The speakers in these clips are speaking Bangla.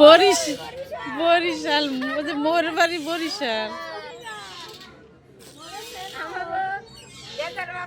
বরিশ বরিশাল। মোর বাড়ি বরিশাল।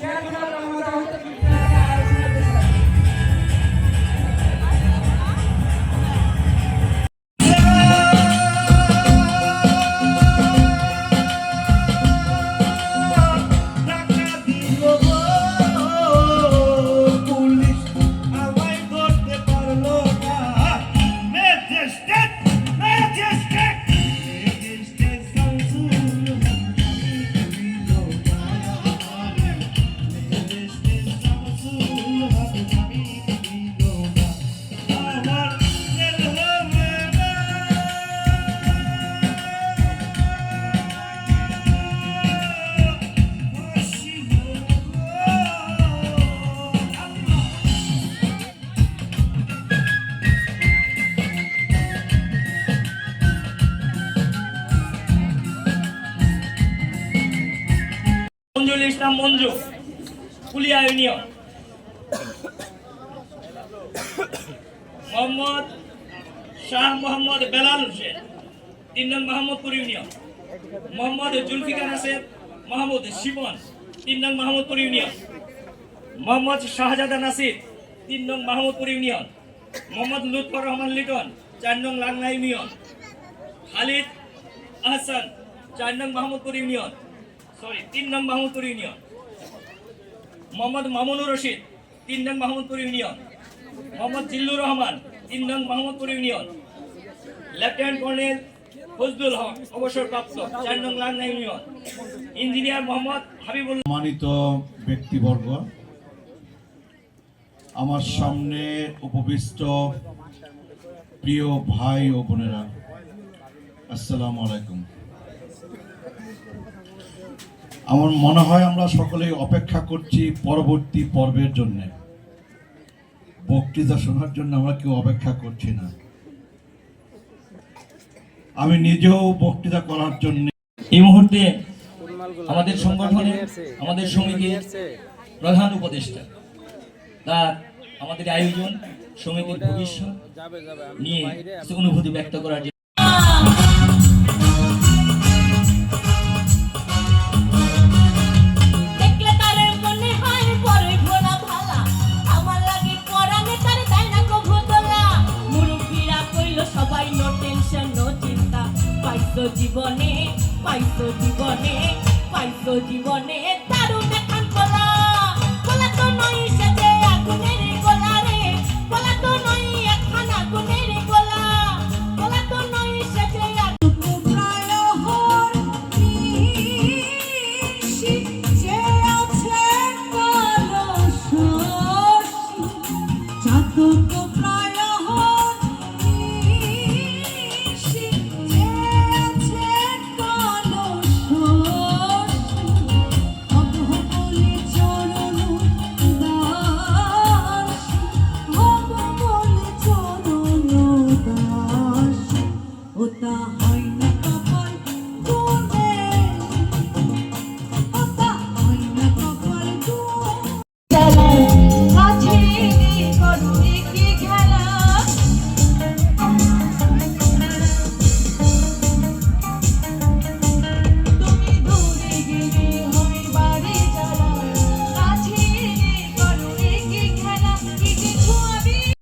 চেয়ার মঞ্জুল ইসলাম মঞ্জু কুলিয়া ইউনিয়ন মোহাম্মদ শাহ মোহাম্মদ বেলাল হোসেন, তিন নং মাহমুদপুর ইউনিয়ন মোহাম্মদ জুলফিকার হাসেন মাহমুদ শিবন, তিন নং মাহমুদপুর ইউনিয়ন মোহাম্মদ শাহজাদা নাসির, তিন নং মাহমুদপুর ইউনিয়ন মোহাম্মদ লুৎফর রহমান লিটন, চার নং লাংলা ইউনিয়ন খালিদ আহসান, চার নং মাহমুদপুর ইউনিয়ন সরি তিন নং মাহমুদপুর ইউনিয়ন। মোহাম্মদ মামুনুর রশিদ, তিন নং মাহমুদপুর ইউনিয়ন। মোহাম্মদ জিল্লুর রহমান, তিন নং Mahmudpur union. Lieutenant colonel Fazlul Haque, অবসরপ্রাপ্ত, চার নং লাংনা ইউনিয়ন। ইঞ্জিনিয়ার মোহাম্মদ হাবিবুল সম্মানিত ব্যক্তিবর্গ, আমার সামনে উপবিষ্ট প্রিয় ভাই ও বোনেরা, আসসালামু আলাইকুম। আমার মনে হয় আমরা সকলেই অপেক্ষা করছি পরবর্তী পর্বের জন্য। বক্তৃতা শোনার জন্য আমরা কেউ অপেক্ষা করছি না। আমি নিজেও বক্তৃতা করার জন্য এই মুহূর্তে আমাদের সংগঠনে আমাদের সমিতির প্রধান উপদেষ্টা, তার আমাদের আয়োজন সমিতির ভবিষ্যৎ নিয়ে অনুভূতি ব্যক্ত করার পাইছো জীবনে পাইছো জীবনে পাইছো জীবনে